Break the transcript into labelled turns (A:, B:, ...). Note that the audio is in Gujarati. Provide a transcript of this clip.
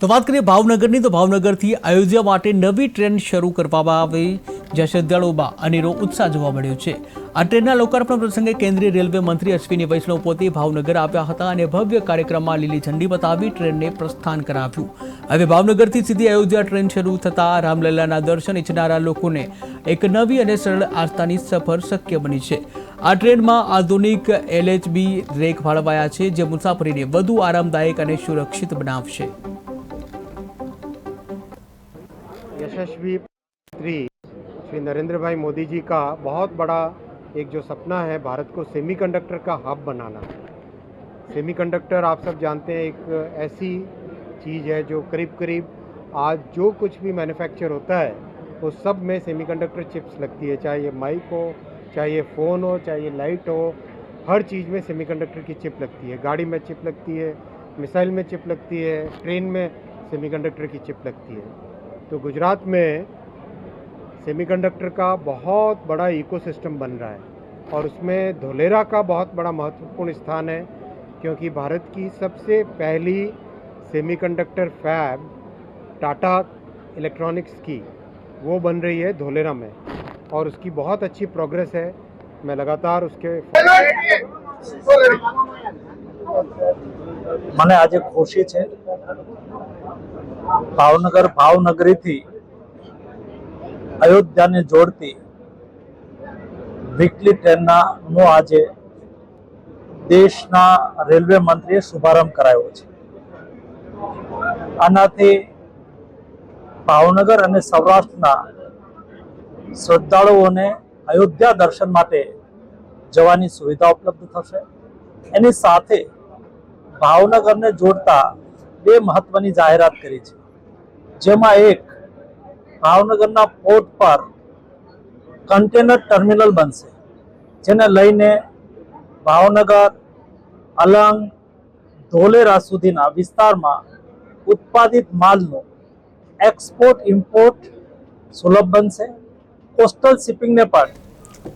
A: તો વાત કરીએ ભાવનગરની, તો ભાવનગરથી અયોધ્યા માટે નવી ટ્રેન શરૂ કરવામાં આવી. જ્યાં શ્રદ્ધાળુઓમાં અનેરો ઉત્સાહ જોવા મળ્યો છે. આ ટ્રેનના લોકાર્પણ પ્રસંગે કેન્દ્રીય રેલવે મંત્રી અશ્વિની વૈષ્ણવ પોતે ભાવનગર આવ્યા હતા અને ભવ્ય કાર્યક્રમમાં લીલી ઝંડી બતાવી ટ્રેનને પ્રસ્થાન કરાવ્યું. હવે ભાવનગરથી સીધી અયોધ્યા ટ્રેન શરૂ થતાં રામલલ્લાના દર્શન ઈચ્છનારા લોકોને એક નવી અને સરળ આસ્થાની સફર શક્ય બની છે. આ ટ્રેનમાં આધુનિક એલએચબી રેક ફાળવાયા છે, જે મુસાફરીને વધુ આરામદાયક અને સુરક્ષિત બનાવશે.
B: यशस्वी प्रधानमंत्री श्री नरेंद्र भाई मोदी जी का बहुत बड़ा एक जो सपना है भारत को सेमीकंडक्टर का हब बनाना। सेमीकंडक्टर आप सब जानते हैं, एक ऐसी चीज़ है जो करीब करीब आज जो कुछ भी मैन्युफैक्चर होता है, वो सब में सेमीकंडक्टर चिप्स लगती है। चाहे ये माइक हो, चाहे ये फ़ोन हो, चाहे ये लाइट हो, हर चीज़ में सेमीकंडक्टर की चिप लगती है। गाड़ी में चिप लगती है मिसाइल में चिप लगती है ट्रेन में सेमीकंडक्टर की चिप लगती है। तो गुजरात में सेमीकंडक्टर का बहुत बड़ा इकोसिस्टम बन रहा है और उसमें धोलेरा का बहुत बड़ा महत्वपूर्ण स्थान है, क्योंकि भारत की सबसे पहली सेमीकंडक्टर फैब टाटा इलेक्ट्रॉनिक्स की वो बन रही है धोलेरा में और उसकी बहुत अच्छी प्रोग्रेस है। मैं लगातार उसके
C: मैंने आज खुशी है ભાવનગર ભાવનગરીથી અયોધ્યાને જોડતી વીકલી ટ્રેનના આજે દેશના રેલવે મંત્રીએ શુભારંભ કરાયો છે. આનાથી ભાવનગર અને સૌરાષ્ટ્રના શ્રદ્ધાળુઓને અયોધ્યા દર્શન માટે જવાની સુવિધા ઉપલબ્ધ થશે. એની સાથે ભાવનગરને જોડતા બે મહત્વની જાહેરાત કરી છે. જેમાં એક ભાવનગરના પોર્ટ પર કન્ટેનર ટર્મિનલ બનશે, જેને લઈને ભાવનગર, અલંગ, ધોલેરા સુધીના વિસ્તારમાં ઉત્પાદિત માલનું એક્સપોર્ટ ઇમ્પોર્ટ સુલભ બનશે. કોસ્ટલ શિપિંગને પણ